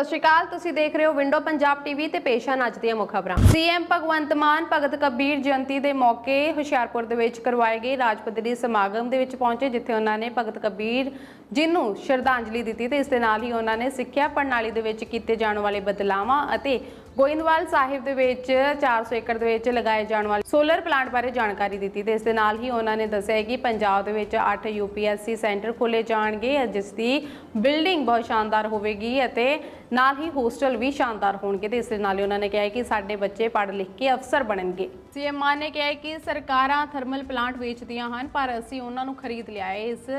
ਸਤਿ ਸ਼੍ਰੀ ਅਕਾਲ। ਤੁਸੀਂ ਦੇਖ ਰਹੇ ਹੋ ਵਿੰਡੋ ਪੰਜਾਬ ਟੀਵੀ ਤੇ ਪੇਸ਼ ਹਨ ਅੱਜ ਦੀਆਂ ਮੁੱਖ ਖਬਰਾਂ। ਸੀਐਮ ਭਗਵੰਤ ਮਾਨ, ਭਗਤ ਕਬੀਰ ਜਯੰਤੀ ਦੇ ਮੌਕੇ ਹੁਸ਼ਿਆਰਪੁਰ ਦੇ ਵਿੱਚ ਕਰਵਾਏ ਗਏ ਰਾਜ ਪੱਧਰੀ ਸਮਾਗਮ ਦੇ ਵਿੱਚ ਪਹੁੰਚੇ, ਜਿੱਥੇ ਉਹਨਾਂ ਨੇ ਭਗਤ ਕਬੀਰ ਜੀ ਨੂੰ ਸ਼ਰਧਾਂਜਲੀ ਦਿੱਤੀ ਤੇ ਇਸ ਦੇ ਨਾਲ ਹੀ ਉਹਨਾਂ ਨੇ ਸਿੱਖਿਆ ਪ੍ਰਣਾਲੀ ਦੇ ਵਿੱਚ ਕੀਤੇ ਜਾਣ ਵਾਲੇ ਬਦਲਾਵਾਂ ਅਤੇ ਗੋਇੰਦਵਾਲ ਸਾਹਿਬ ਦੇ ਵਿੱਚ 400 ਏਕੜ ਦੇ ਵਿੱਚ ਲਗਾਏ ਜਾਣ ਵਾਲੇ ਸੋਲਰ ਪਲਾਂਟ ਬਾਰੇ ਜਾਣਕਾਰੀ ਦਿੱਤੀ ਤੇ ਇਸ ਦੇ ਨਾਲ ਹੀ ਉਹਨਾਂ ਨੇ ਦੱਸਿਆ ਕਿ ਪੰਜਾਬ ਦੇ ਵਿੱਚ 8 ਯੂਪੀਐਸਸੀ ਸੈਂਟਰ ਖੋਲੇ ਜਾਣਗੇ ਜਿਸ ਦੀ ਬਿਲਡਿੰਗ ਬਹੁਤ ਸ਼ਾਨਦਾਰ ਹੋਵੇਗੀ ਅਤੇ ਨਾਲ ਹੀ ਹੋਸਟਲ ਵੀ ਸ਼ਾਨਦਾਰ ਹੋਣਗੇ ਤੇ ਇਸ ਦੇ ਨਾਲ ਹੀ ਉਹਨਾਂ ਨੇ ਕਿਹਾ ਕਿ ਸਾਡੇ ਬੱਚੇ ਪੜ੍ਹ ਲਿਖ ਕੇ ਅਫਸਰ ਬਣਨਗੇ। ਸੀਐਮ ਮਾਨ ਨੇ ਕਿਹਾ ਕਿ ਸਰਕਾਰਾਂ ਥਰਮਲ ਪਲਾਂਟ ਵੇਚਦੀਆਂ ਹਨ, ਪਰ ਅਸੀਂ ਉਹਨਾਂ ਨੂੰ ਖਰੀਦ ਲਿਆ ਹੈ। ਇਸ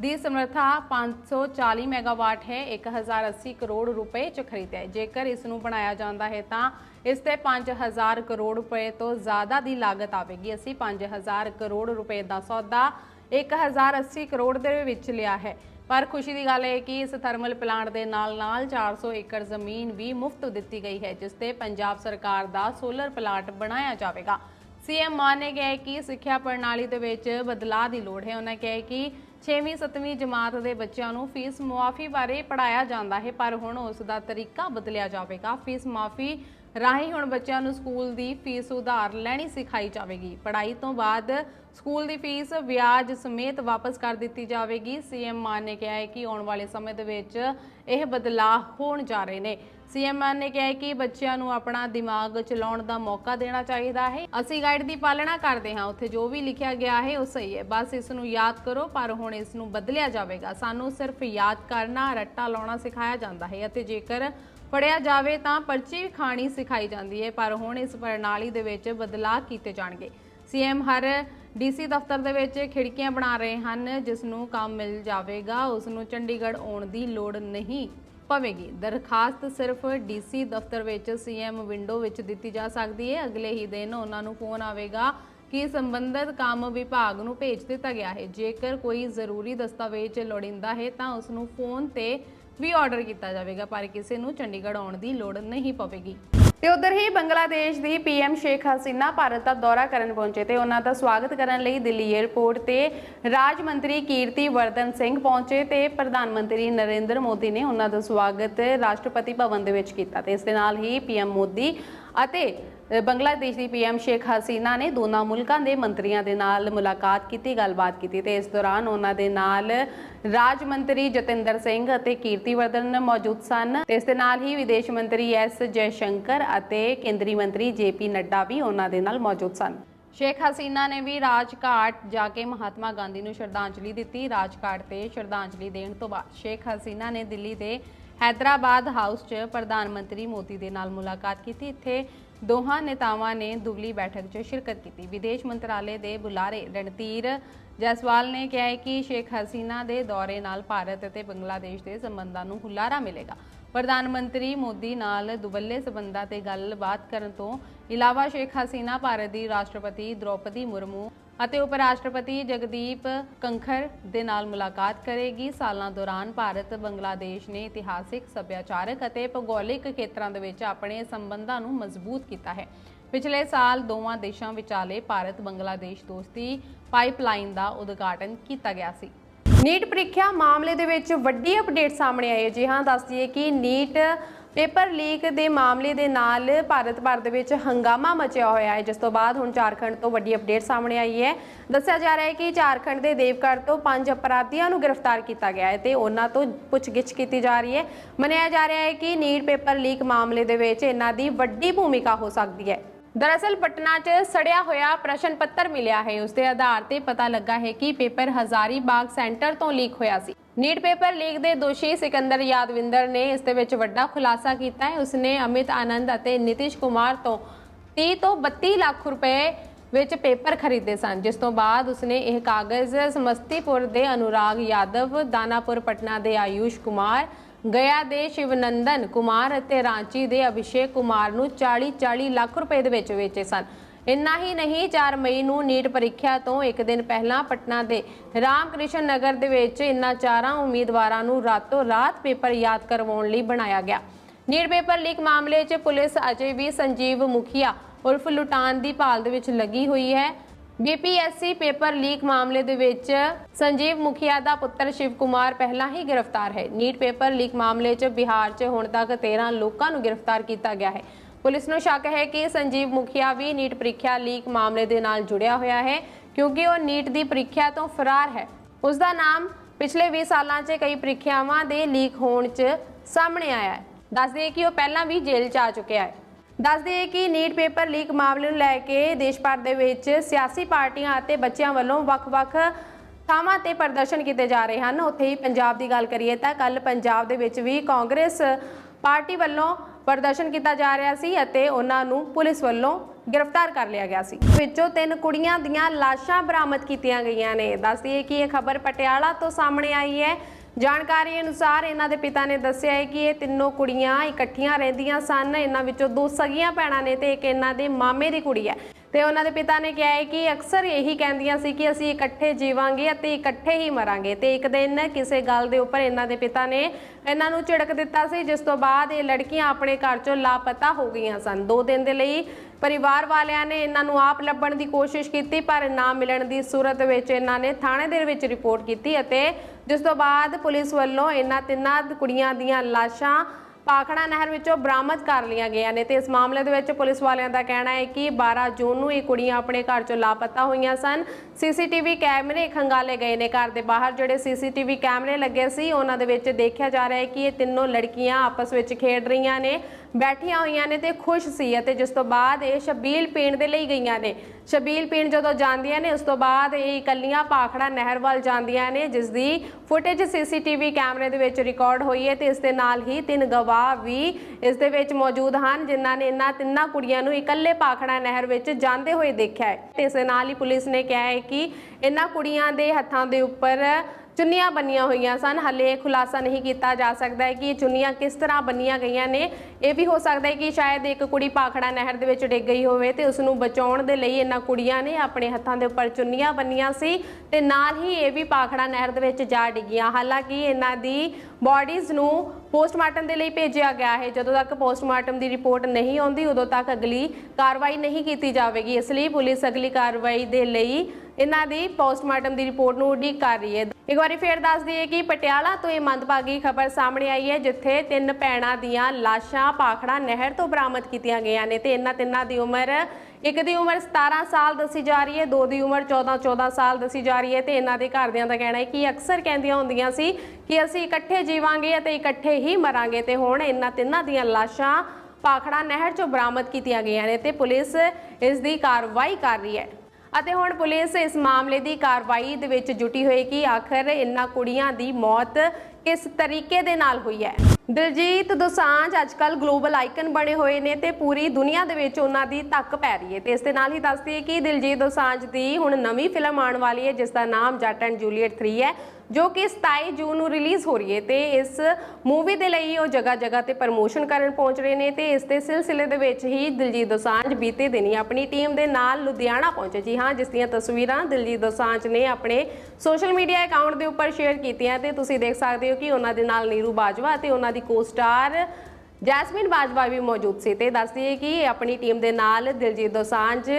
ਦੀ ਸਮਰੱਥਾ 540 ਮੈਗਾਵਾਟ ਹੈ 1080 ਕਰੋੜ ਰੁਪਏ ਚ ਖਰੀਦਿਆ ਜੇਕਰ ਇਸ ਨੂੰ ਬਣਾਇਆ ਜਾਂਦਾ ਹੈ ਤਾਂ ਇਸ ਤੇ 5000 ਕਰੋੜ ਰੁਪਏ ਤੋਂ ਜ਼ਿਆਦਾ ਦੀ ਲਾਗਤ ਆਵੇਗੀ। ਅਸੀਂ 5000 ਕਰੋੜ ਰੁਪਏ ਦਾ ਸੌਦਾ 1080 ਕਰੋੜ ਦੇ ਵਿੱਚ ਲਿਆ ਹੈ। ਪਰ ਖੁਸ਼ੀ ਦੀ ਗੱਲ ਇਹ ਹੈ ਕਿ ਇਸ ਥਰਮਲ ਪਲਾਂਟ ਦੇ ਨਾਲ-ਨਾਲ 400 ਏਕੜ ਜ਼ਮੀਨ ਵੀ ਮੁਫਤ ਦਿੱਤੀ ਗਈ ਹੈ, ਜਿਸ ਤੇ ਪੰਜਾਬ ਸਰਕਾਰ ਦਾ ਸੋਲਰ ਪਲਾਂਟ ਬਣਾਇਆ ਜਾਵੇਗਾ। ਸੀਐਮ ਮਾਨ ਨੇ ਕਿਹਾ ਕਿ ਸਿੱਖਿਆ ਪ੍ਰਣਾਲੀ ਦੇ ਵਿੱਚ ਬਦਲਾਅ ਦੀ ਲੋੜ ਹੈ। ਉਹਨਾਂ ਕਿਹਾ ਕਿ 6ਵੀਂ 7ਵੀਂ ਜਮਾਤ ਦੇ ਬੱਚਿਆਂ ਨੂੰ ਫੀਸ ਮੁਆਫੀ ਬਾਰੇ ਪੜਾਇਆ ਜਾਂਦਾ ਹੈ, ਪਰ ਹੁਣ ਉਸ ਦਾ ਤਰੀਕਾ ਬਦਲਿਆ ਜਾਵੇਗਾ। ਫੀਸ ਮਾਫੀ ਰਾਹੀਂ ਹੁਣ ਬੱਚਿਆਂ ਨੂੰ ਸਕੂਲ ਦੀ ਫੀਸ ਉਧਾਰ ਲੈਣੀ ਸਿਖਾਈ ਜਾਵੇਗੀ। ਪੜ੍ਹਾਈ ਤੋਂ ਬਾਅਦ ਸਕੂਲ ਦੀ ਫੀਸ ਵਿਆਜ ਸਮੇਤ ਵਾਪਸ ਕਰ ਦਿੱਤੀ ਜਾਵੇਗੀ। ਸੀਐਮ ਮਾਨ ਨੇ ਕਿਹਾ ਹੈ ਕਿ ਆਉਣ ਵਾਲੇ ਸਮੇਂ ਦੇ ਵਿੱਚ ਇਹ ਬਦਲਾਅ ਹੋਣ ਜਾ ਰਹੇ ਨੇ। ਸੀਐਮ ਮਾਨ ਨੇ ਕਿਹਾ ਹੈ ਕਿ ਬੱਚਿਆਂ ਨੂੰ ਆਪਣਾ ਦਿਮਾਗ ਚਲਾਉਣ ਦਾ ਮੌਕਾ ਦੇਣਾ ਚਾਹੀਦਾ ਹੈ। ਅਸੀਂ ਗਾਈਡ ਦੀ ਪਾਲਣਾ ਕਰਦੇ ਹਾਂ। ਉੱਥੇ ਜੋ ਵੀ ਲਿਖਿਆ ਗਿਆ ਹੈ, ਉਹ ਸਹੀ ਹੈ। ਬਸ ਇਸ ਨੂੰ ਯਾਦ ਕਰੋ, ਪਰ ਹੁਣ ਇਸ ਨੂੰ ਬਦਲਿਆ ਜਾਵੇਗਾ। ਸਾਨੂੰ ਸਿਰਫ ਯਾਦ ਕਰਨਾ, ਰੱਟਾ ਲਾਉਣਾ ਸਿਖਾਇਆ ਜਾਂਦਾ ਹੈ ਅਤੇ ਜੇਕਰ ਫੜਿਆ ਜਾਵੇ ਤਾਂ ਪਰਚੀ ਖਾਣੀ ਸਿਖਾਈ ਜਾਂਦੀ ਹੈ, ਪਰ ਹੁਣ ਇਸ ਪ੍ਰਣਾਲੀ ਦੇ ਵਿੱਚ ਬਦਲਾਅ ਕੀਤੇ ਜਾਣਗੇ। ਸੀਐਮ ਹਰ ਡੀਸੀ ਦਫ਼ਤਰ ਦੇ ਵਿੱਚ ਖਿੜਕੀਆਂ ਬਣਾ ਰਹੇ ਹਨ, ਜਿਸ ਨੂੰ ਕੰਮ ਮਿਲ ਜਾਵੇਗਾ, ਉਸ ਨੂੰ ਚੰਡੀਗੜ੍ਹ ਆਉਣ ਦੀ ਲੋੜ ਨਹੀਂ ਪਵੇਗੀ। ਦਰਖਾਸਤ ਸਿਰਫ ਡੀਸੀ ਦਫ਼ਤਰ ਵਿੱਚ ਸੀਐਮ ਵਿੰਡੋ ਵਿੱਚ ਦਿੱਤੀ ਜਾ ਸਕਦੀ ਹੈ ਅਗਲੇ ਹੀ ਦਿਨ ਉਹਨਾਂ ਨੂੰ ਫੋਨ ਆਵੇਗਾ ਕਿ ਸੰਬੰਧਿਤ ਕੰਮ ਵਿਭਾਗ ਨੂੰ ਭੇਜ ਦਿੱਤਾ ਗਿਆ ਹੈ। ਜੇਕਰ ਕੋਈ ਜ਼ਰੂਰੀ ਦਸਤਾਵੇਜ਼ ਲੋੜੀਂਦਾ ਹੈ, ਤਾਂ ਉਸ ਨੂੰ ਫੋਨ ਤੇ ਵੀ ਆਰਡਰ ਕੀਤਾ ਜਾਵੇਗਾ, ਪਰ ਕਿਸੇ ਨੂੰ ਚੰਡੀਗੜ੍ਹ ਆਉਣ ਦੀ ਲੋੜ ਨਹੀਂ ਪਵੇਗੀ। ਤੇ ਉਧਰ ਹੀ ਬੰਗਲਾਦੇਸ਼ ਦੀ ਪੀਐਮ ਸ਼ੇਖ ਹਸੀਨਾ ਭਾਰਤ ਦਾ ਦੌਰਾ ਕਰਨ ਪਹੁੰਚੇ ਤੇ ਉਹਨਾਂ ਦਾ ਸਵਾਗਤ ਕਰਨ ਲਈ ਦਿੱਲੀ 에ਅਰਪੋਰਟ ਤੇ ਰਾਜ ਮੰਤਰੀ ਕੀਰਤੀ ਵਰਦਨ ਸਿੰਘ ਪਹੁੰਚੇ ਤੇ ਪ੍ਰਧਾਨ ਮੰਤਰੀ ਨਰਿੰਦਰ ਮੋਦੀ ਨੇ ਉਹਨਾਂ ਦਾ ਸਵਾਗਤ ਰਾਸ਼ਟਰਪਤੀ ਭਵਨ ਦੇ ਵਿੱਚ ਕੀਤਾ ਤੇ ਇਸ ਦੇ ਨਾਲ ਹੀ ਪੀਐਮ ਮੋਦੀ ਅਤੇ ਬੰਗਲਾਦੇਸ਼ ਦੀ ਪੀਐਮ ਸ਼ੇਖ ਹਸੀਨਾ ਨੇ ਦੋਨਾਂ ਮੁਲਕਾਂ ਦੇ ਮੰਤਰੀਆਂ ਦੇ ਨਾਲ ਮੁਲਾਕਾਤ ਕੀਤੀ, ਗੱਲਬਾਤ ਕੀਤੀ ਤੇ ਇਸ ਦੌਰਾਨ ਉਹਨਾਂ ਦੇ ਨਾਲ ਰਾਜ ਮੰਤਰੀ ਜਤਿੰਦਰ ਸਿੰਘ ਅਤੇ ਕੀਰਤੀ ਮੌਜੂਦ ਸਨ। ਤੇ ਇਸ ਦੇ ਨਾਲ ਹੀ ਵਿਦੇਸ਼ ਮੰਤਰੀ ਐਸ ਜੈਸ਼ੰਕਰ ਅਤੇ ਕੇਂਦਰੀ ਮੰਤਰੀ ਜੇਪੀ ਨੱਡਾ ਵੀ ਉਹਨਾਂ ਦੇ ਨਾਲ ਮੌਜੂਦ ਸਨ। ਸ਼ੇਖ ਹਸੀਨਾ ਨੇ ਵੀ ਰਾਜਘਾਟ ਜਾ ਕੇ ਮਹਾਤਮਾ ਗਾਂਧੀ ਨੂੰ ਸ਼ਰਧਾਂਜਲੀ ਦਿੱਤੀ। ਰਾਜਘਾਟ ਤੇ ਸ਼ਰਧਾਂਜਲੀ ਦੇਣ ਤੋਂ ਬਾਅਦ ਸ਼ੇਖ ਹਸੀਨਾ ਨੇ ਦਿੱਲੀ ਦੇ ਹੈਦਰਾਬਾਦ ਹਾਊਸ 'ਚ ਪ੍ਰਧਾਨ ਮੰਤਰੀ ਮੋਦੀ ਦੇ ਨਾਲ ਮੁਲਾਕਾਤ ਕੀਤੀ। ਇੱਥੇ ਦੋਹਾਂ ਨੇਤਾਵਾਂ ਨੇ ਦੁਗਲੀ ਬੈਠਕ 'ਚ ਸ਼ਿਰਕਤ ਕੀਤੀ। ਵਿਦੇਸ਼ ਮੰਤਰਾਲੇ ਦੇ ਬੁਲਾਰੇ ਰਣਧੀਰ ਜੈਸਵਾਲ ਨੇ ਕਿਹਾ ਹੈ ਕਿ ਸ਼ੇਖ ਹਸੀਨਾ ਦੇ ਦੌਰੇ ਨਾਲ ਭਾਰਤ ਅਤੇ ਬੰਗਲਾਦੇਸ਼ ਦੇ ਸੰਬੰਧਾਂ ਨੂੰ ਹੁਲਾਰਾ ਮਿਲੇਗਾ। ਪ੍ਰਧਾਨ ਮੰਤਰੀ ਮੋਦੀ ਨਾਲ ਦੁਬੱਲੇ ਸਬੰਧਾਂ ਤੇ ਗੱਲਬਾਤ ਕਰਨ ਤੋਂ ਇਲਾਵਾ ਸ਼ੇਖ ਹਸੀਨਾ ਭਾਰਤ ਦੀ ਰਾਸ਼ਟਰਪਤੀ ਦ੍ਰੋਪਦੀ ਮੁਰਮੂ ਅਤੇ ਉਪ ਰਾਸ਼ਟਰਪਤੀ ਜਗਦੀਪ ਕੰਖਰ ਦੇ ਨਾਲ ਮੁਲਾਕਾਤ ਕਰੇਗੀ। ਸਾਲਾਂ ਦੌਰਾਨ ਭਾਰਤ, ਬੰਗਲਾਦੇਸ਼ ਨੇ ਇਤਿਹਾਸਿਕ, ਸੱਭਿਆਚਾਰਕ ਅਤੇ ਭੂਗੋਲਿਕ ਖੇਤਰਾਂ ਦੇ ਵਿੱਚ ਆਪਣੇ ਸੰਬੰਧਾਂ ਨੂੰ ਮਜ਼ਬੂਤ ਕੀਤਾ ਹੈ। ਪਿਛਲੇ ਸਾਲ ਦੋਵਾਂ ਦੇਸ਼ਾਂ ਵਿਚਾਲੇ ਭਾਰਤ ਬੰਗਲਾਦੇਸ਼ ਦੋਸਤੀ ਪਾਈਪਲਾਈਨ ਦਾ ਉਦਘਾਟਨ ਕੀਤਾ ਗਿਆ ਸੀ। ਨੀਟ ਪ੍ਰੀਖਿਆ ਮਾਮਲੇ ਦੇ ਵਿੱਚ ਵੱਡੀ ਅਪਡੇਟ ਸਾਹਮਣੇ ਆਈ ਹੈ। ਜੀ ਹਾਂ, ਦੱਸ ਕਿ ਨੀਟ ਪੇਪਰ ਲੀਕ ਦੇ ਮਾਮਲੇ ਦੇ ਨਾਲ ਭਾਰਤ ਭਰ ਦੇ ਵਿੱਚ ਹੰਗਾਮਾ ਮਚਿਆ ਹੋਇਆ ਹੈ, ਜਿਸ ਤੋਂ ਬਾਅਦ ਹੁਣ ਝਾਰਖੰਡ ਤੋਂ ਵੱਡੀ ਅਪਡੇਟ ਸਾਹਮਣੇ ਆਈ ਹੈ। ਦੱਸਿਆ ਜਾ ਰਿਹਾ ਹੈ ਕਿ ਝਾਰਖੰਡ ਦੇ ਦੇਵਗੜ੍ਹ ਤੋਂ ਪੰਜ ਅਪਰਾਧੀਆਂ ਨੂੰ ਗ੍ਰਿਫਤਾਰ ਕੀਤਾ ਗਿਆ ਹੈ ਤੇ ਉਹਨਾਂ ਤੋਂ ਪੁੱਛਗਿੱਛ ਕੀਤੀ ਜਾ ਰਹੀ ਹੈ। ਮੰਨਿਆ ਜਾ ਰਿਹਾ ਹੈ ਕਿ ਨੀਟ ਪੇਪਰ ਲੀਕ ਮਾਮਲੇ ਦੇ ਵਿੱਚ ਇਹਨਾਂ ਦੀ ਵੱਡੀ ਭੂਮਿਕਾ ਹੋ ਸਕਦੀ ਹੈ। ਦਰਅਸਲ ਪਟਨਾ 'ਚ ਸੜਿਆ ਹੋਇਆ ਪ੍ਰਸ਼ਨ ਪੱਤਰ ਮਿਲਿਆ ਹੈ। ਉਸ ਦੇ ਆਧਾਰ ਤੇ ਪਤਾ ਲੱਗਾ ਹੈ ਕਿ ਪੇਪਰ ਹਜ਼ਾਰੀ ਬਾਗ ਸੈਂਟਰ ਤੋਂ ਲੀਕ ਹੋਇਆ ਸੀ। ਨੀਟ ਪੇਪਰ ਲੀਕ ਦੇ ਦੋਸ਼ੀ ਸਿਕੰਦਰ ਯਾਦਵਿੰਦਰ ਨੇ ਇਸ ਦੇ ਵਿੱਚ ਵੱਡਾ ਖੁਲਾਸਾ ਕੀਤਾ ਹੈ। ਉਸਨੇ ਅਮਿਤ ਆਨੰਦ ਅਤੇ ਨਿਤਿਸ਼ ਕੁਮਾਰ ਤੋਂ 30 ਤੋਂ 32 ਲੱਖ ਰੁਪਏ ਵਿੱਚ ਪੇਪਰ ਖਰੀਦੇ ਸਨ, ਜਿਸ ਤੋਂ ਬਾਅਦ ਉਸਨੇ ਇਹ ਕਾਗਜ਼ ਸਮਸਤੀਪੁਰ ਦੇ ਅਨੁਰਾਗ ਯਾਦਵ, ਦਾਨਾਪੁਰ ਪਟਨਾ ਦੇ ਆਯੂਸ਼ ਕੁਮਾਰ ਗਿਆ ਦੇ ਸ਼ਿਵਨੰਦਨ ਕੁਮਾਰ ਅਤੇ ਰਾਂਚੀ ਦੇ ਅਭਿਸ਼ੇਕ ਕੁਮਾਰ ਨੂੰ 40-40 ਲੱਖ ਰੁਪਏ ਦੇ ਵਿੱਚ ਵੇਚੇ ਸਨ। ਇੰਨਾ ਹੀ ਨਹੀਂ 4 ਮਈ ਨੂੰ ਨੀਟ ਪ੍ਰੀਖਿਆ ਤੋਂ ਇੱਕ ਦਿਨ ਪਹਿਲਾਂ ਪਟਨਾ ਦੇ ਰਾਮਕ੍ਰਿਸ਼ਨ ਨਗਰ ਦੇ ਵਿੱਚ ਇਨ੍ਹਾਂ ਚਾਰਾਂ ਉਮੀਦਵਾਰਾਂ ਨੂੰ ਰਾਤੋਂ ਰਾਤ ਪੇਪਰ ਯਾਦ ਕਰਵਾਉਣ ਲਈ ਬਣਾਇਆ ਗਿਆ। ਨੀਟ ਪੇਪਰ ਲੀਕ ਮਾਮਲੇ 'ਚ ਪੁਲਿਸ ਅਜੇ ਵੀ ਸੰਜੀਵ ਮੁਖੀਆ ਉਰਫ ਲੁਟਾਨ ਦੀ ਭਾਲ ਦੇ ਵਿੱਚ ਲੱਗੀ ਹੋਈ ਹੈ। ਬੀਪੀਐਸਸੀ ਪੇਪਰ ਲੀਕ ਮਾਮਲੇ ਦੇ ਵਿੱਚ ਸੰਜੀਵ ਮੁਖੀਆ ਦਾ ਪੁੱਤਰ ਸ਼ਿਵ ਕੁਮਾਰ ਪਹਿਲਾਂ ਹੀ ਗ੍ਰਿਫਤਾਰ ਹੈ। ਨੀਟ ਪੇਪਰ ਲੀਕ ਮਾਮਲੇ 'ਚ ਬਿਹਾਰ 'ਚ ਹੁਣ ਤੱਕ 13 ਲੋਕਾਂ ਨੂੰ ਗ੍ਰਿਫਤਾਰ ਕੀਤਾ ਗਿਆ ਹੈ। ਪੁਲਿਸ ਨੂੰ ਸ਼ੱਕ ਹੈ ਕਿ ਸੰਜੀਵ ਮੁਖੀਆ ਵੀ ਨੀਟ ਪ੍ਰੀਖਿਆ ਲੀਕ ਮਾਮਲੇ ਦੇ ਨਾਲ ਜੁੜਿਆ ਹੋਇਆ ਹੈ, ਕਿਉਂਕਿ ਉਹ ਨੀਟ ਦੀ ਪ੍ਰੀਖਿਆ ਤੋਂ ਫਰਾਰ ਹੈ। ਉਸ ਦਾ ਨਾਮ ਪਿਛਲੇ 20 ਸਾਲਾਂ 'ਚ ਕਈ ਪ੍ਰੀਖਿਆਵਾਂ ਦੇ ਲੀਕ ਹੋਣ 'ਚ ਸਾਹਮਣੇ ਆਇਆ ਹੈ। ਦੱਸ ਦਈਏ ਕਿ ਉਹ ਪਹਿਲਾਂ ਵੀ ਜੇਲ੍ਹ 'ਚ ਆ ਚੁੱਕਿਆ ਹੈ। ਦੱਸ ਦਈਏ ਕਿ ਨੀਟ ਪੇਪਰ ਲੀਕ ਮਾਮਲੇ ਨੂੰ ਲੈ ਕੇ ਦੇਸ਼ ਭਰ ਦੇ ਵਿੱਚ ਸਿਆਸੀ ਪਾਰਟੀਆਂ ਅਤੇ ਬੱਚਿਆਂ ਵੱਲੋਂ ਵੱਖ-ਵੱਖ ਥਾਵਾਂ ਤੇ ਪ੍ਰਦਰਸ਼ਨ ਕੀਤੇ ਜਾ ਰਹੇ ਹਨ। ਉੱਥੇ ਹੀ ਪੰਜਾਬ ਦੀ ਗੱਲ ਕਰੀਏ ਤਾਂ ਕੱਲ ਪੰਜਾਬ ਦੇ ਵਿੱਚ ਵੀ ਕਾਂਗਰਸ ਪਾਰਟੀ ਵੱਲੋਂ ਪ੍ਰਦਰਸ਼ਨ ਕੀਤਾ ਜਾ ਰਿਹਾ ਸੀ ਅਤੇ ਉਹਨਾਂ ਨੂੰ ਪੁਲਿਸ ਵੱਲੋਂ ਗ੍ਰਿਫਤਾਰ ਕਰ ਲਿਆ ਗਿਆ ਸੀ। ਵਿੱਚੋਂ ਤਿੰਨ ਕੁੜੀਆਂ ਦੀਆਂ ਲਾਸ਼ਾਂ ਬਰਾਮਦ ਕੀਤੀਆਂ ਗਈਆਂ ਨੇ। ਦੱਸਦੀਏ ਕਿ ਇਹ ਖਬਰ ਪਟਿਆਲਾ ਤੋਂ ਸਾਹਮਣੇ ਆਈ ਹੈ। ਜਾਣਕਾਰੀ ਅਨੁਸਾਰ ਇਹਨਾਂ ਦੇ ਪਿਤਾ ਨੇ ਦੱਸਿਆ ਹੈ ਕਿ ਇਹ ਤਿੰਨੋਂ ਕੁੜੀਆਂ ਇਕੱਠੀਆਂ ਰਹਿੰਦੀਆਂ ਸਨ। ਇਹਨਾਂ ਵਿੱਚੋਂ ਦੋ ਸਗੀਆਂ ਭੈਣਾਂ ਨੇ ਤੇ ਇੱਕ ਇਹਨਾਂ ਦੇ ਮਾਮੇ ਦੀ ਕੁੜੀ ਹੈ। ਤੇ ਉਹਨਾਂ ਦੇ ਪਿਤਾ ਨੇ ਕਿਹਾ ਹੈ ਕਿ ਅਕਸਰ ਇਹੀ ਕਹਿੰਦੀਆਂ ਸੀ ਕਿ ਅਸੀਂ ਇਕੱਠੇ ਜੀਵਾਂਗੇ ਅਤੇ ਇਕੱਠੇ ਹੀ ਮਰਾਂਗੇ। ਤੇ ਇੱਕ ਦਿਨ ਕਿਸੇ ਗੱਲ ਦੇ ਉੱਪਰ ਇਹਨਾਂ ਦੇ ਪਿਤਾ ਨੇ ਇਹਨਾਂ ਨੂੰ ਝਿੜਕ ਦਿੱਤਾ ਸੀ, ਜਿਸ ਤੋਂ ਬਾਅਦ ਇਹ ਲੜਕੀਆਂ ਆਪਣੇ ਘਰ ਚੋਂ ਲਾਪਤਾ ਹੋ ਗਈਆਂ ਸਨ। ਦੋ ਦਿਨ ਦੇ ਲਈ ਪਰਿਵਾਰ ਵਾਲਿਆਂ ਨੇ ਇਹਨਾਂ ਨੂੰ ਆਪ ਲੱਭਣ ਦੀ ਕੋਸ਼ਿਸ਼ ਕੀਤੀ, ਪਰ ਨਾ ਮਿਲਣ ਦੀ ਸੂਰਤ ਵਿੱਚ ਇਹਨਾਂ ਨੇ ਥਾਣੇ ਦੇ ਵਿੱਚ ਰਿਪੋਰਟ ਕੀਤੀ ਅਤੇ ਜਿਸ ਤੋਂ ਬਾਅਦ ਪੁਲਿਸ ਵੱਲੋਂ ਇਹਨਾਂ ਤਿੰਨਾਂ ਕੁੜੀਆਂ ਦੀਆਂ ਲਾਸ਼ਾਂ ਪਾਖੜਾ ਨਹਿਰ ਵਿੱਚੋਂ ਬਰਾਮਦ ਕਰ ਲਈਆਂ ਗਈਆਂ ਨੇ ਤੇ ਇਸ ਮਾਮਲੇ ਦੇ ਵਿੱਚ ਪੁਲਿਸ ਵਾਲਿਆਂ ਦਾ ਕਹਿਣਾ ਹੈ ਕਿ 12 ਜੂਨ ਨੂੰ ਇਹ ਕੁੜੀਆਂ ਆਪਣੇ ਘਰ ਚੋਂ ਲਾਪਤਾ ਹੋਈਆਂ ਸਨ। ਸੀਸੀਟੀਵੀ ਕੈਮਰੇ ਖੰਗਾਲੇ ਗਏ ਨੇ। ਘਰ ਦੇ ਬਾਹਰ ਜਿਹੜੇ ਸੀਸੀਟੀਵੀ ਕੈਮਰੇ ਲੱਗੇ ਸੀ, ਉਹਨਾਂ ਦੇ ਵਿੱਚ ਦੇਖਿਆ ਜਾ ਰਿਹਾ ਹੈ ਕਿ ਇਹ ਤਿੰਨੋਂ ਲੜਕੀਆਂ ਆਪਸ ਵਿੱਚ ਖੇਡ ਰਹੀਆਂ ਨੇ। ਬੈਠੀਆਂ ਹੋਈਆਂ ਨੇ ਤੇ ਖੁਸ਼ ਸੀ ਅਤੇ ਜਿਸ ਤੋਂ ਬਾਅਦ ਇਹ ਸ਼ਬੀਲ ਪੀਣ ਦੇ ਲਈ ਗਈਆਂ ਨੇ। ਸ਼ਬੀਲ ਪੀਣ ਜਦੋਂ ਜਾਂਦੀਆਂ ਨੇ, ਉਸ ਤੋਂ ਬਾਅਦ ਇਹ ਇਕੱਲੀਆਂ ਪਾਖੜਾ ਨਹਿਰ ਵੱਲ ਜਾਂਦੀਆਂ ਨੇ, ਜਿਸ ਦੀ ਫੁਟੇਜ ਸੀਸੀਟੀਵੀ ਕੈਮਰੇ ਦੇ ਵਿੱਚ ਰਿਕਾਰਡ ਹੋਈ ਹੈ ਤੇ ਇਸ ਦੇ ਨਾਲ ਹੀ ਤਿੰਨ ਗਵਾਹ ਵੀ ਇਸ ਦੇ ਵਿੱਚ ਮੌਜੂਦ ਹਨ, ਜਿਨ੍ਹਾਂ ਨੇ ਇਹਨਾਂ ਤਿੰਨਾਂ ਕੁੜੀਆਂ ਨੂੰ ਇਕੱਲੇ ਪਾਖੜਾ ਨਹਿਰ ਵਿੱਚ ਜਾਂਦੇ ਹੋਏ ਦੇਖਿਆ ਹੈ। ਤੇ ਇਸ ਦੇ ਨਾਲ ਹੀ ਪੁਲਿਸ ਨੇ ਕਿਹਾ ਹੈ ਕਿ ਇਹਨਾਂ ਕੁੜੀਆਂ ਦੇ ਹੱਥਾਂ ਦੇ ਉੱਪਰ ਚੁੰਨੀਆਂ ਬੰਨੀਆਂ ਹੋਈਆਂ ਸਨ। ਹਲੇ ਖੁਲਾਸਾ ਨਹੀਂ ਕੀਤਾ ਜਾ ਸਕਦਾ ਹੈ ਕਿ ਇਹ ਚੁੰਨੀਆਂ ਕਿਸ ਤਰ੍ਹਾਂ ਬੰਨੀਆਂ ਗਈਆਂ ਨੇ। ਇਹ ਵੀ ਹੋ ਸਕਦਾ ਹੈ ਕਿ ਸ਼ਾਇਦ ਇੱਕ ਕੁੜੀ ਪਾਖੜਾ ਨਹਿਰ ਦੇ ਵਿੱਚ ਡਿੱਗ ਗਈ ਹੋਵੇ ਤੇ ਉਸ ਨੂੰ ਬਚਾਉਣ ਦੇ ਲਈ ਇਹਨਾਂ ਕੁੜੀਆਂ ਨੇ ਆਪਣੇ ਹੱਥਾਂ ਦੇ ਉੱਪਰ ਚੁੰਨੀਆਂ ਬੰਨੀਆਂ ਸੀ ਤੇ ਨਾਲ ਹੀ ਇਹ ਵੀ ਪਾਖੜਾ ਨਹਿਰ ਦੇ ਵਿੱਚ ਜਾ ਡਿੱਗੀਆਂ। ਹਾਲਾਂਕਿ ਇਹਨਾਂ ਦੀ ਬਾਡੀਜ਼ ਨੂੰ ਪੋਸਟਮਾਰਟਮ ਦੇ ਲਈ ਭੇਜਿਆ ਗਿਆ ਹੈ। ਜਦੋਂ ਤੱਕ ਪੋਸਟਮਾਰਟਮ ਦੀ ਰਿਪੋਰਟ ਨਹੀਂ ਆਉਂਦੀ, ਉਦੋਂ ਤੱਕ ਅਗਲੀ ਕਾਰਵਾਈ ਨਹੀਂ ਕੀਤੀ ਜਾਵੇਗੀ। ਇਸ ਲਈ ਪੁਲਿਸ ਅਗਲੀ ਕਾਰਵਾਈ ਦੇ ਲਈ ਇਹਨਾਂ ਦੀ ਪੋਸਟਮਾਰਟਮ ਦੀ ਰਿਪੋਰਟ ਨੂੰ ਉਡੀਕ ਕਰ ਰਹੀ ਹੈ। ਇੱਕ ਵਾਰੀ ਫੇਰ ਦੱਸ ਦਈਏ ਕਿ ਪਟਿਆਲਾ ਤੋਂ ਇਹ ਮੰਦਭਾਗੀ ਖਬਰ ਸਾਹਮਣੇ ਆਈ ਹੈ, ਜਿੱਥੇ ਤਿੰਨ ਭੈਣਾਂ ਦੀਆਂ ਲਾਸ਼ਾਂ ਪਾਖੜਾ ਨਹਿਰ ਤੋਂ ਬਰਾਮਦ ਕੀਤੀਆਂ ਗਈਆਂ ਨੇ ਤੇ ਇਹਨਾਂ ਤਿੰਨਾਂ ਦੀ ਉਮਰ ਇੱਕ ਦੀ ਉਮਰ 17 ਸਾਲ ਦੱਸੀ ਜਾ ਰਹੀ ਹੈ, ਦੋ ਦੀ ਉਮਰ 14 14 ਸਾਲ ਦੱਸੀ ਜਾ ਰਹੀ ਹੈ ਤੇ ਇਹਨਾਂ ਦੇ ਘਰਦਿਆਂ ਦਾ ਕਹਿਣਾ ਹੈ ਕਿ ਅਕਸਰ ਕਹਿੰਦੀਆਂ ਹੁੰਦੀਆਂ ਸੀ ਕਿ ਅਸੀਂ ਇਕੱਠੇ ਜੀਵਾਂਗੇ ਅਤੇ ਇਕੱਠੇ ਹੀ ਮਰਾਂਗੇ ਤੇ ਹੁਣ ਇਹਨਾਂ ਤਿੰਨਾਂ ਦੀਆਂ ਲਾਸ਼ਾਂ ਪਾਖੜਾ ਨਹਿਰ ਚੋਂ ਬਰਾਮਦ ਕੀਤੀਆਂ ਗਈਆਂ ਨੇ ਤੇ ਪੁਲਿਸ ਇਸ ਦੀ ਕਾਰਵਾਈ ਕਰ ਰਹੀ ਹੈ। ਅਤੇ ਹੁਣ ਪੁਲਿਸ ਇਸ ਮਾਮਲੇ ਦੀ ਕਾਰਵਾਈ ਦੇ ਵਿੱਚ ਜੁਟੀ ਹੋਏਗੀ। ਕਿ ਆਖਰ ਇਹਨਾਂ ਕੁੜੀਆਂ ਦੀ ਮੌਤ ਕਿਸ ਤਰੀਕੇ ਦੇ ਨਾਲ ਹੋਈ ਹੈ? ਦਿਲਜੀਤ ਦੋਸਾਂਝ ਅੱਜਕੱਲ ਗਲੋਬਲ ਆਈਕਨ ਬਣੇ ਹੋਏ ਨੇ ਤੇ ਪੂਰੀ ਦੁਨੀਆ ਦੇ ਵਿੱਚ ਉਹਨਾਂ ਦੀ ਧੱਕ ਪੈ ਰਹੀ ਹੈ ਤੇ ਇਸ ਦੇ ਨਾਲ ਹੀ ਦੱਸਦੀ ਹੈ ਕਿ ਦਿਲਜੀਤ ਦੋਸਾਂਝ ਦੀ ਹੁਣ ਨਵੀਂ ਫਿਲਮ ਆਉਣ ਵਾਲੀ ਹੈ ਜਿਸ ਦਾ ਨਾਮ ਜੱਟ ਐਂਡ ਜੂਲੀਅਟ 3 ਹੈ, ਜੋ ਕਿ 27 ਜੂਨ ਨੂੰ ਰਿਲੀਜ਼ ਹੋ ਰਹੀ ਹੈ ਤੇ ਇਸ ਮੂਵੀ ਦੇ ਲਈ ਉਹ ਜਗ੍ਹਾ ਜਗ੍ਹਾ ਤੇ ਪ੍ਰਮੋਸ਼ਨ ਕਰਨ ਪਹੁੰਚ ਰਹੇ ਨੇ ਤੇ ਇਸ ਦੇ ਸਿਲਸਿਲੇ ਦੇ ਵਿੱਚ ਹੀ ਦਿਲਜੀਤ ਦੋਸਾਂਝ ਬੀਤੇ ਦਿਨੀ ਆਪਣੀ ਟੀਮ ਦੇ ਨਾਲ ਲੁਧਿਆਣਾ ਪਹੁੰਚੇ। ਜੀ ਹਾਂ, ਜਿਸ ਦੀਆਂ ਤਸਵੀਰਾਂ ਦਿਲਜੀਤ ਦੋਸਾਂਝ ਨੇ ਆਪਣੇ ਸੋਸ਼ਲ ਮੀਡੀਆ ਅਕਾਊਂਟ ਦੇ ਉੱਪਰ ਸ਼ੇਅਰ ਕੀਤੀਆਂ ਤੇ ਤੁਸੀਂ ਦੇਖ ਸਕਦੇ ਹੋ ਕਿ ਉਹਨਾਂ ਦੇ ਨਾਲ ਨੀਰੂ ਬਾਜਵਾ ਅਤੇ ਉਹਨਾਂ ਦੀ ਕੋ-ਸਟਾਰ ਜੈਸਮੀਨ ਬਾਜਵਾ ਵੀ ਮੌਜੂਦ ਸੀ। ਤੇ ਦੱਸਦੀ ਹੈ ਕਿ ਆਪਣੀ ਟੀਮ ਦੇ ਨਾਲ ਦਿਲਜੀਤ ਦੋਸਾਂਝ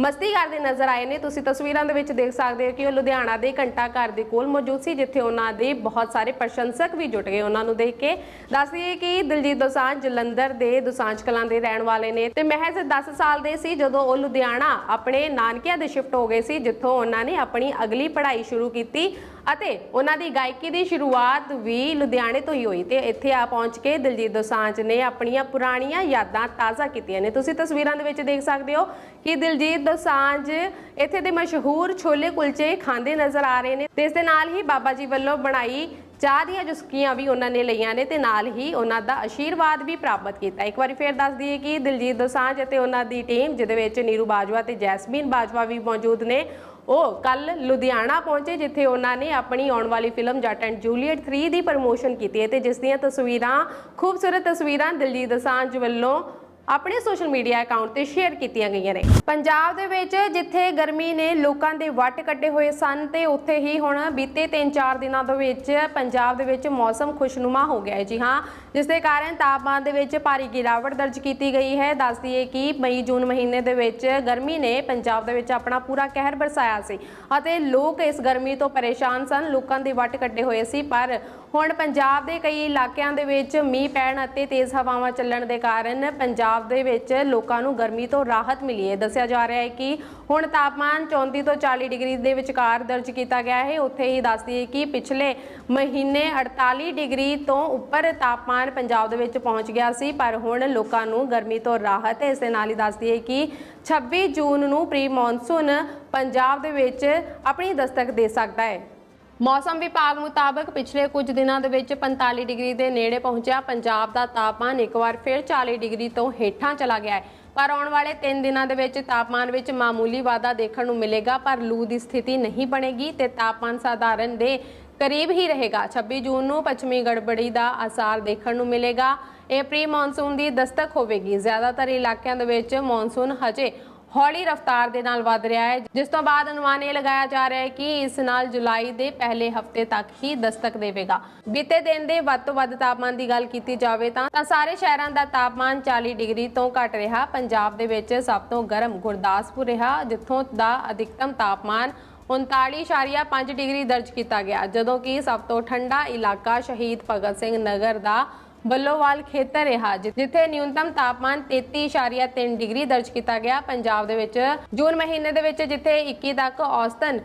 ਮਸਤੀ ਕਰਦੇ ਨਜ਼ਰ ਆਏ ਨੇ। ਤੁਸੀਂ ਤਸਵੀਰਾਂ ਦੇ ਵਿੱਚ ਦੇਖ ਸਕਦੇ ਹੋ ਕਿ ਉਹ ਲੁਧਿਆਣਾ ਦੇ ਘੰਟਾ ਘਰ ਦੇ ਕੋਲ ਮੌਜੂਦ ਸੀ, ਜਿੱਥੇ ਉਹਨਾਂ ਦੇ ਬਹੁਤ ਸਾਰੇ ਪ੍ਰਸ਼ੰਸਕ ਵੀ ਜੁਟ ਗਏ ਉਹਨਾਂ ਨੂੰ ਦੇਖ ਕੇ। ਦੱਸਦੀ ਹੈ ਕਿ ਦਿਲਜੀਤ ਦੋਸਾਂਝ ਜਲੰਧਰ ਦੇ ਦੋਸਾਂਝ ਕਲਾਂ ਦੇ ਰਹਿਣ ਵਾਲੇ ਨੇ ਤੇ ਮਹਿਜ਼ 10 ਸਾਲ ਦੇ ਸੀ ਜਦੋਂ ਉਹ ਲੁਧਿਆਣਾ ਆਪਣੇ ਨਾਨਕਿਆਂ ਦੇ ਸ਼ਿਫਟ ਹੋ ਗਏ ਸੀ, ਜਿੱਥੋਂ ਉਹਨਾਂ ਨੇ ਆਪਣੀ ਅਗਲੀ ਪੜ੍ਹਾਈ ਸ਼ੁਰੂ ਕੀਤੀ ਅਤੇ ਉਹਨਾਂ ਦੀ ਗਾਇਕੀ ਦੀ ਸ਼ੁਰੂਆਤ ਵੀ ਲੁਧਿਆਣੇ ਤੋਂ ਹੀ ਹੋਈ ਤੇ ਇੱਥੇ ਆ ਪਹੁੰਚ ਕੇ ਦਿਲਜੀਤ ਦੋਸਾਂਝ ਨੇ ਆਪਣੀਆਂ ਪੁਰਾਣੀਆਂ ਯਾਦਾਂ ਤਾਜ਼ਾ ਕੀਤੀਆਂ ਨੇ। ਤੁਸੀਂ ਤਸਵੀਰਾਂ ਦੇ ਵਿੱਚ ਦੇਖ ਸਕਦੇ ਹੋ ਕਿ ਦਿਲਜੀਤ ਦੋਸਾਂਝ ਇੱਥੇ ਦੇ ਮਸ਼ਹੂਰ ਛੋਲੇ ਕੁਲਚੇ ਖਾਂਦੇ ਨਜ਼ਰ ਆ ਰਹੇ ਨੇ। ਤੇ ਇਸ ਦੇ ਨਾਲ ਹੀ ਬਾਬਾ ਜੀ ਵੱਲੋਂ ਬਣਾਈ ਚਾਹ ਦੀਆਂ ਜੁਸਕੀਆਂ ਵੀ ਉਹਨਾਂ ਨੇ ਲਈਆਂ ਨੇ ਤੇ ਨਾਲ ਹੀ ਉਹਨਾਂ ਦਾ ਆਸ਼ੀਰਵਾਦ ਵੀ ਪ੍ਰਾਪਤ ਕੀਤਾ। ਇੱਕ ਵਾਰੀ ਫੇਰ ਦੱਸ ਦਈਏ ਕਿ ਦਿਲਜੀਤ ਦੋਸਾਂਝ ਅਤੇ ਉਹਨਾਂ ਦੀ ਟੀਮ, ਜਿਹਦੇ ਵਿੱਚ ਨੀਰੂ ਬਾਜਵਾ ਤੇ ਜੈਸਮੀਨ ਬਾਜਵਾ ਵੀ ਮੌਜੂਦ ਨੇ, ਉਹ ਕੱਲ ਲੁਧਿਆਣਾ ਪਹੁੰਚੇ, ਜਿੱਥੇ ਉਹਨਾਂ ਨੇ ਆਪਣੀ ਆਉਣ ਵਾਲੀ ਫਿਲਮ ਜੱਟ ਐਂਡ ਜੂਲੀਅਟ 3 ਦੀ ਪ੍ਰਮੋਸ਼ਨ ਕੀਤੀ ਹੈ ਤੇ ਜਿਸ ਦੀਆਂ ਤਸਵੀਰਾਂ, ਖੂਬਸੂਰਤ ਤਸਵੀਰਾਂ ਦਿਲਜੀਤ ਦੋਸਾਂਝ ਵੱਲੋਂ ਆਪਣੇ ਸੋਸ਼ਲ ਮੀਡੀਆ ਅਕਾਊਂਟ ਤੇ ਸ਼ੇਅਰ ਕੀਤੀਆਂ ਗਈਆਂ ਨੇ। ਪੰਜਾਬ ਦੇ ਵਿੱਚ ਜਿੱਥੇ ਗਰਮੀ ਨੇ ਲੋਕਾਂ ਦੇ ਵੱਟ ਕੱਢੇ ਹੋਏ ਸਨ ਤੇ ਉੱਥੇ ਹੀ ਹੁਣ ਬੀਤੇ 3-4 ਦਿਨਾਂ ਦੇ ਵਿੱਚ ਪੰਜਾਬ ਦੇ ਵਿੱਚ ਮੌਸਮ ਖੁਸ਼ਨੁਮਾ ਹੋ ਗਿਆ ਹੈ। ਜੀ ਹਾਂ, ਜਿਸ ਦੇ ਕਾਰਨ ਤਾਪਮਾਨ ਦੇ ਵਿੱਚ ਭਾਰੀ ਗਿਰਾਵਟ ਦਰਜ ਕੀਤੀ ਗਈ ਹੈ। ਦੱਸ ਦਈਏ ਕਿ ਮਈ, ਜੂਨ ਮਹੀਨੇ ਦੇ ਵਿੱਚ ਗਰਮੀ ਨੇ ਪੰਜਾਬ ਦੇ ਵਿੱਚ ਆਪਣਾ ਪੂਰਾ ਕਹਿਰ ਬਰਸਾਇਆ ਸੀ ਅਤੇ ਲੋਕ ਇਸ ਗਰਮੀ ਤੋਂ ਪਰੇਸ਼ਾਨ ਸਨ। ਲੋਕਾਂ ਦੇ ਵੱਟ ਕੱਢੇ ਹੋਏ ਸੀ, ਪਰ ਹੁਣ ਪੰਜਾਬ ਦੇ ਕਈ ਇਲਾਕਿਆਂ ਦੇ ਵਿੱਚ ਮੀਂਹ ਪੈਣ ਅਤੇ ਤੇਜ਼ ਹਵਾਵਾਂ ਚੱਲਣ ਦੇ ਕਾਰਨ ਪੰਜਾਬ ਦੇ ਵਿੱਚ ਲੋਕਾਂ ਨੂੰ ਗਰਮੀ ਤੋਂ ਰਾਹਤ ਮਿਲੀ ਹੈ। ਦੱਸਿਆ ਜਾ ਰਿਹਾ ਹੈ ਕਿ ਹੁਣ ਤਾਪਮਾਨ 34 ਤੋਂ 40 ਡਿਗਰੀ ਦੇ ਵਿਚਕਾਰ ਦਰਜ ਕੀਤਾ ਗਿਆ ਹੈ। ਉੱਥੇ ਹੀ ਦੱਸ ਦਈਏ ਕਿ ਪਿਛਲੇ ਮਹੀਨੇ 48 ਡਿਗਰੀ ਤੋਂ ਉੱਪਰ ਤਾਪਮਾਨ ਪੰਜਾਬ ਦੇ ਵਿੱਚ ਪਹੁੰਚ ਗਿਆ ਸੀ, ਪਰ ਹੁਣ ਲੋਕਾਂ ਨੂੰ ਗਰਮੀ ਤੋਂ ਰਾਹਤ ਹੈ। ਇਸ ਦੇ ਨਾਲ ਹੀ ਦੱਸ ਦਈਏ ਕਿ 26 ਜੂਨ ਨੂੰ ਪ੍ਰੀ ਮੌਨਸੂਨ ਪੰਜਾਬ ਦੇ ਵਿੱਚ ਆਪਣੀ ਦਸਤਕ ਦੇ ਸਕਦਾ ਹੈ। ਮੌਸਮ ਵਿਭਾਗ ਮੁਤਾਬਕ ਪਿਛਲੇ ਕੁਝ ਦਿਨਾਂ ਦੇ ਵਿੱਚ 45 ਡਿਗਰੀ ਦੇ ਨੇੜੇ ਪਹੁੰਚਿਆ। ਪੰਜਾਬ ਦਾ ਤਾਪਮਾਨ ਇੱਕ ਵਾਰ ਫਿਰ 40 ਡਿਗਰੀ ਤੋਂ ਹੇਠਾਂ ਚਲਾ ਗਿਆ ਹੈ। ਪਰ ਆਉਣ ਵਾਲੇ 3 ਦਿਨਾਂ ਦੇ ਵਿੱਚ ਤਾਪਮਾਨ ਵਿੱਚ ਮਾਮੂਲੀ ਵਾਧਾ ਦੇਖਣ ਨੂੰ ਮਿਲੇਗਾ, ਪਰ ਲੂ ਦੀ ਸਥਿਤੀ ਨਹੀਂ ਬਣੇਗੀ ਤੇ ਤਾਪਮਾਨ ਸਾਧਾਰਨ ਦੇ ਕਰੀਬ ਹੀ ਰਹੇਗਾ। 26 ਜੂਨ ਨੂੰ ਪੱਛਮੀ ਗੜਬੜੀ ਦਾ ਅਸਾਰ ਦੇਖਣ ਨੂੰ ਮਿਲੇਗਾ। ਇਹ ਪ੍ਰੀ ਮੌਨਸੂਨ ਦੀ ਦਸਤਕ ਹੋਵੇਗੀ। ਜ਼ਿਆਦਾਤਰ ਇਲਾਕਿਆਂ ਦੇ ਵਿੱਚ ਮੌਨਸੂਨ ਹਜੇ ਹੌਲੀ ਰਫ਼ਤਾਰ ਦੇ ਨਾਲ ਵੱਧ ਰਿਹਾ ਹੈ। ਜਿਸ ਤੋਂ ਬਾਅਦ ਅਨੁਮਾਨ ਇਹ ਲਗਾਇਆ ਜਾ ਰਿਹਾ ਹੈ ਕਿ ਇਸ ਨਾਲ ਜੁਲਾਈ ਦੇ ਪਹਿਲੇ ਹਫ਼ਤੇ ਤੱਕ ਹੀ ਦਸਤਕ ਦੇਵੇਗਾ। ਬੀਤੇ ਦਿਨ ਦੇ ਵੱਧ ਤੋਂ ਵੱਧ ਤਾਪਮਾਨ ਦੀ ਗੱਲ ਕੀਤੀ ਜਾਵੇ ਤਾਂ ਤਾਂ ਸਾਰੇ ਸ਼ਹਿਰਾਂ ਦਾ ਤਾਪਮਾਨ 40 ਡਿਗਰੀ ਤੋਂ ਘੱਟ ਰਿਹਾ। ਪੰਜਾਬ ਦੇ ਵਿੱਚ ਸਭ ਤੋਂ ਗਰਮ ਗੁਰਦਾਸਪੁਰ ਰਿਹਾ, ਜਿੱਥੋਂ ਦਾ ਅਧਿਕਤਮ ਤਾਪਮਾਨ 39.5 ਡਿਗਰੀ ਦਰਜ ਕੀਤਾ ਗਿਆ, ਜਦੋਂ ਕਿ ਸਭ ਤੋਂ ਠੰਡਾ ਇਲਾਕਾ ਸ਼ਹੀਦ ਭਗਤ ਸਿੰਘ ਨਗਰ ਦਾ ਬੱਲੋਵਾਲ ਖੇਤਰ ਰਿਹਾ ਜਿੱਥੇ ਨਿਊਨਤਮ ਤਾਪਮਾਨ 33.3 ਡਿਗਰੀ ਦਰਜ ਕੀਤਾ ਗਿਆ। ਪੰਜਾਬ ਦੇ ਵਿੱਚ ਜੂਨ ਮਹੀਨੇ ਦੇ ਵਿੱਚ ਜਿੱਥੇ 21 ਤੱਕ ਔਸਤਨ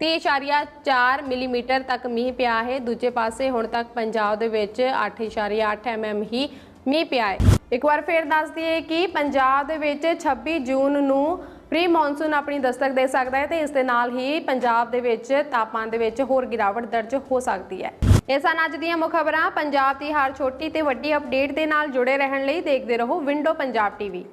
30.4 ਮਿਲੀਮੀਟਰ ਤੱਕ ਮੀਂਹ ਪਿਆ ਹੈ। ਦੂਜੇ ਪਾਸੇ ਹੁਣ ਤੱਕ ਪੰਜਾਬ ਦੇ ਵਿੱਚ 8.8 ਐਮਐਮ ਹੀ ਮੀਂਹ ਪਿਆ ਹੈ। ਇੱਕ ਵਾਰ ਫੇਰ ਦੱਸ ਦਈਏ ਕਿ ਪੰਜਾਬ ਦੇ ਵਿੱਚ 26 ਜੂਨ ਨੂੰ ਪ੍ਰੀ ਮੌਨਸੂਨ ਆਪਣੀ ਦਸਤਕ ਦੇ ਸਕਦਾ ਹੈ ਤੇ ਇਸ ਦੇ ਨਾਲ ਹੀ ਪੰਜਾਬ ਦੇ ਵਿੱਚ ਤਾਪਮਾਨ ਦੇ ਵਿੱਚ ਹੋਰ ਗਿਰਾਵਟ ਦਰਜ ਹੋ ਸਕਦੀ ਹੈ। ਇਹ ਸਨ ਅੱਜ ਦੀਆਂ ਮੁੱਖ ਖਬਰਾਂ, ਪੰਜਾਬ ਦੀ ਹਰ ਛੋਟੀ ਤੇ ਵੱਡੀ ਅਪਡੇਟ ਦੇ ਨਾਲ ਜੁੜੇ ਰਹਿਣ ਲਈ ਦੇਖਦੇ ਰਹੋ ਵਿੰਡੋ ਪੰਜਾਬ ਟੀਵੀ।